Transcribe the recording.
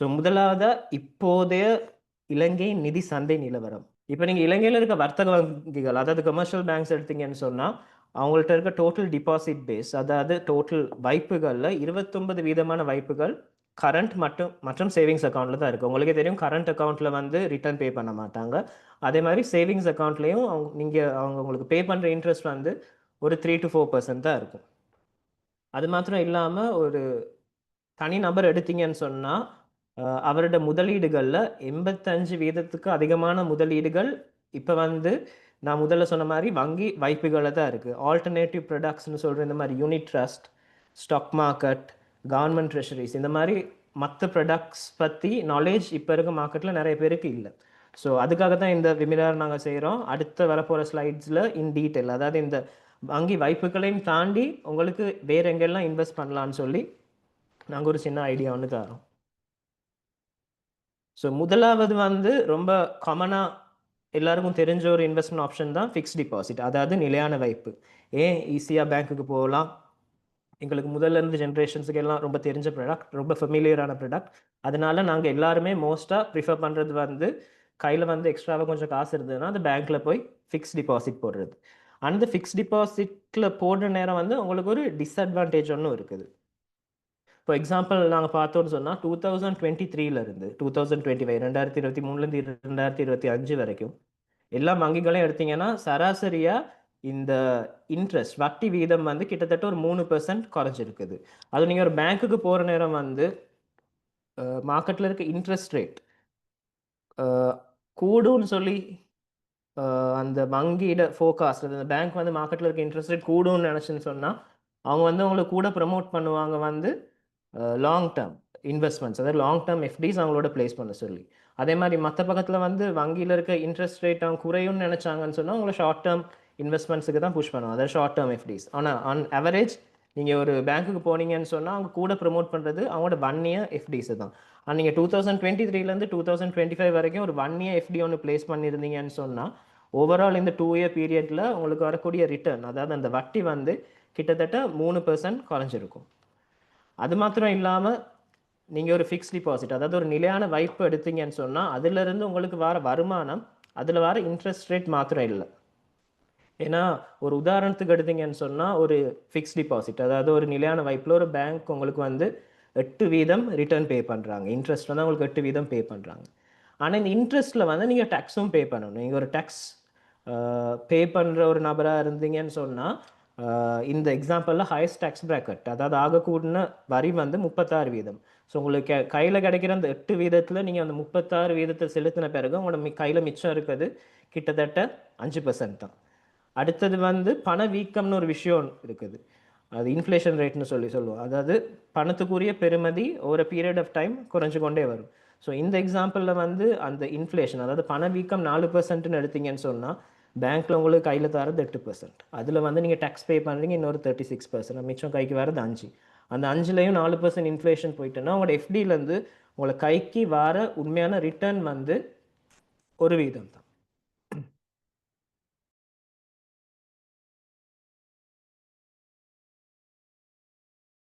So முதலாவதா இப்போதைய இலங்கை நிதி சந்தை நிலவரம். இப்போ நீங்கள் இலங்கையில் இருக்க வர்த்தக வங்கிகள் அதாவது கமர்ஷியல் பேங்க்ஸ் எடுத்தீங்கன்னு சொன்னால் அவங்கள்ட்ட இருக்க டோட்டல் டிபாசிட் பேஸ் அதாவது டோட்டல் வைப்புகளில் இருபத்தொன்பது வீதமான வைப்புகள் கரண்ட் மற்றும் மற்றும் சேவிங்ஸ் அக்கௌண்ட்டில் தான் இருக்குது உங்களுக்கே தெரியும் கரண்ட் அக்கௌண்ட்டில் வந்து ரிட்டர்ன் பே பண்ண மாட்டாங்க. அதே மாதிரி சேவிங்ஸ் அக்கௌண்ட்லேயும் அவங்க நீங்கள் அவங்க உங்களுக்கு பே பண்ணுற இன்ட்ரெஸ்ட் வந்து ஒரு த்ரீ டு ஃபோர் பர்சன்ட் தான் இருக்கும். அது மாத்திரம் இல்லாமல் ஒரு தனி நபர் எடுத்தீங்கன்னு சொன்னால் அவரோட முதலீடுகளில் எண்பத்தஞ்சு வீதத்துக்கு அதிகமான முதலீடுகள் இப்போ வந்து நான் முதல்ல சொன்ன மாதிரி வங்கி வாய்ப்புகளை தான் இருக்குது ஆல்டர்னேட்டிவ் ப்ரொடக்ட்ஸ்னு சொல்கிற இந்த மாதிரி unit trust stock market government treasuries இந்த மாதிரி மற்ற ப்ரொடக்ட்ஸ் பற்றி நாலேஜ் இப்போ இருக்க மார்க்கெட்டில் நிறைய பேருக்கு இல்லை. ஸோ அதுக்காக தான் இந்த வெபினார் நாங்கள் செய்கிறோம் அடுத்த வரப்போகிற ஸ்லைட்ஸில் இன் டீட்டெயில் அதாவது இந்த வங்கி வாய்ப்புகளையும் தாண்டி உங்களுக்கு வேற எங்கெல்லாம் இன்வெஸ்ட் பண்ணலான்னு சொல்லி நாங்கள் ஒரு சின்ன ஐடியா ஒன்று தரோம் ஸோ முதலாவது வந்து ரொம்ப காமனாக எல்லாருக்கும் தெரிஞ்ச ஒரு இன்வெஸ்ட்மெண்ட் ஆப்ஷன் தான் ஃபிக்ஸ் டிபாசிட் அதாவது நிலையான வைப்பு. ஏன் ஈஸியாக பேங்க்குக்கு போகலாம்? எங்களுக்கு முதல்ல இருந்து ஜென்ரேஷன்ஸுக்கு எல்லாம் ரொம்ப தெரிஞ்ச ப்ராடக்ட் ரொம்ப ஃபெமிலியரான ப்ராடக்ட் அதனால நாங்கள் எல்லாருமே மோஸ்ட்டாக ப்ரிஃபர் பண்ணுறது வந்து கையில் வந்து எக்ஸ்ட்ராவாக கொஞ்சம் காசு இருந்ததுன்னா அந்த பேங்க்கில் போய் ஃபிக்ஸ் டிபாசிட் போடுறது. அந்த ஃபிக்ஸ் டிபாசிட்டில் போடுற நேரம் வந்து உங்களுக்கு ஒரு டிஸ்அட்வான்டேஜ் ஒன்றும் இருக்குது. இப்போ எக்ஸாம்பிள் நாங்கள் பார்த்தோம்னு சொன்னால் டூ தௌசண்ட் டுவெண்ட்டி த்ரீலேருந்து டூ தௌசண்ட் டுவெண்ட்டி ஃபைவ் ரெண்டாயிரத்தி இருபத்தி மூணுலேருந்து ரெண்டாயிரத்தி இருபத்தி அஞ்சு வரைக்கும் எல்லா வங்கிகளையும் எடுத்தீங்கன்னா சராசரியாக இந்த இன்ட்ரெஸ்ட் வட்டி வீதம் வந்து கிட்டத்தட்ட ஒரு மூணு பெர்சன்ட் குறைஞ்சிருக்குது. அது நீங்கள் ஒரு பேங்க்குக்கு போகிற நேரம் வந்து மார்க்கெட்டில் இருக்க இன்ட்ரெஸ்ட் ரேட் கூடுன்னு சொல்லி அந்த வங்கியிட ஃபோகாஸ்ட் அந்த பேங்க் வந்து மார்க்கெட்டில் இருக்க இன்ட்ரெஸ்ட் ரேட் கூடும்னு நினச்சின்னு சொன்னால் அவங்க வந்து அவங்களை கூட ப்ரமோட் பண்ணுவாங்க வந்து லாங் டேர்ம் இன்வெஸ்ட்மெண்ட்ஸ் அதாவது லாங் டேர்ம் எஃப்டிஸ் அவங்களோட ப்ளேஸ் பண்ண சொல்லி. அதே மாதிரி மற்ற பக்கத்தில் வந்து வங்கியில் இருக்க இன்ட்ரெஸ்ட் ரேட் அவங்க குறையும்னு நினச்சாங்கன்னு சொன்னால் அவங்கள ஷார்ட் டேர்ம் இன்வெஸ்ட்மெண்ட்ஸுக்கு தான் புஷ் பண்ணுவோம் அதாவது ஷார்ட் டேர்ம் எஃப்டிஸ் ஆனால் ஆன் அவரேஜ் நீங்கள் ஒரு பேங்க்குக்கு போனீங்கன்னு சொன்னால் அவங்க கூட ப்ரமோட் பண்ணுறது அவங்களோட ஒன் இயர் எஃப்டிஸு தான். ஆனால் நீங்கள் டூ தௌசண்ட் டுவெண்ட்டி த்ரீலேருந்து டூ தௌசண்ட் டுவெண்ட்டி ஃபைவ் வரைக்கும் ஒரு ஒன் இயர் எஃப்டி ஒன்று ப்ளேஸ் பண்ணியிருந்தீங்கன்னு சொன்னால் ஓவரால் இந்த டூ இயர் பீரியடில் உங்களுக்கு வரக்கூடிய ரிட்டர்ன் அதாவது அந்த வட்டி வந்து கிட்டத்தட்ட மூணு பெர்சன்ட் குறைஞ்சிருக்கும். அது மாத்திரம் இல்லாமல் நீங்கள் ஒரு ஃபிக்ஸ் டிபாசிட் அதாவது ஒரு நிலையான வைப்பு எடுத்தீங்கன்னு சொன்னால் அதிலிருந்து உங்களுக்கு வர வருமானம் அதில் வர இன்ட்ரெஸ்ட் ரேட் மாத்திரம் இல்லை. ஏன்னா ஒரு உதாரணத்துக்கு எடுத்தீங்கன்னு சொன்னால் ஒரு ஃபிக்ஸ் டிபாசிட் அதாவது ஒரு நிலையான வைப்பில் ஒரு பேங்க் உங்களுக்கு வந்து எட்டு வீதம் ரிட்டர்ன் பே பண்ணுறாங்க இன்ட்ரெஸ்ட் வந்து உங்களுக்கு எட்டு வீதம் பே பண்ணுறாங்க ஆனால் இந்த இன்ட்ரெஸ்ட்டில் வந்து நீங்கள் டேக்ஸும் பே பண்ணணும். நீங்கள் ஒரு டேக்ஸ் பே பண்ணுற ஒரு நபராக இருந்தீங்கன்னு சொன்னால் இந்த எக்ஸாம்பிளில் ஹையஸ்ட் டேக்ஸ் ப்ராக்கெட் அதாவது ஆகக்கூடின வரி வந்து முப்பத்தாறு வீதம். ஸோ உங்களுக்கு கையில் கிடைக்கிற அந்த எட்டு வீதத்தில் நீங்கள் அந்த முப்பத்தாறு வீதத்தை செலுத்தின பிறகு உங்களோட கையில் மிச்சம் இருக்கிறது கிட்டத்தட்ட அஞ்சு பர்சன்ட் தான். அடுத்தது வந்து பண வீக்கம்னு ஒரு விஷயம் இருக்குது. அது இன்ஃப்ளேஷன் ரேட்னு சொல்லி சொல்லுவோம். அதாவது பணத்துக்குரிய பெருமதி ஒரு பீரியட் ஆஃப் டைம் குறைஞ்சு கொண்டே வரும். ஸோ இந்த எக்ஸாம்பிளில் வந்து அந்த இன்ஃப்ளேஷன் அதாவது பண வீக்கம் நாலு பர்சன்ட்னு எடுத்தீங்கன்னு சொன்னால் பேங்க்கில் உங்களுக்கு கையில் தரது எட்டு பர்சன்ட் அதில் வந்து நீங்கள் டேக்ஸ் பே பண்ணுறீங்க இன்னொரு தேர்ட்டி சிக்ஸ் பர்சன்ட் மிச்சம் கைக்கு வரது அஞ்சு. அந்த அஞ்சுலேயும் நாலு பர்சன்ட் இன்ஃப்ளேஷன் போயிட்டுன்னா உங்களோட எஃப்டியிலேருந்து உங்களை கைக்கு வர உண்மையான ரிட்டர்ன் வந்து ஒரு வீதம் தான்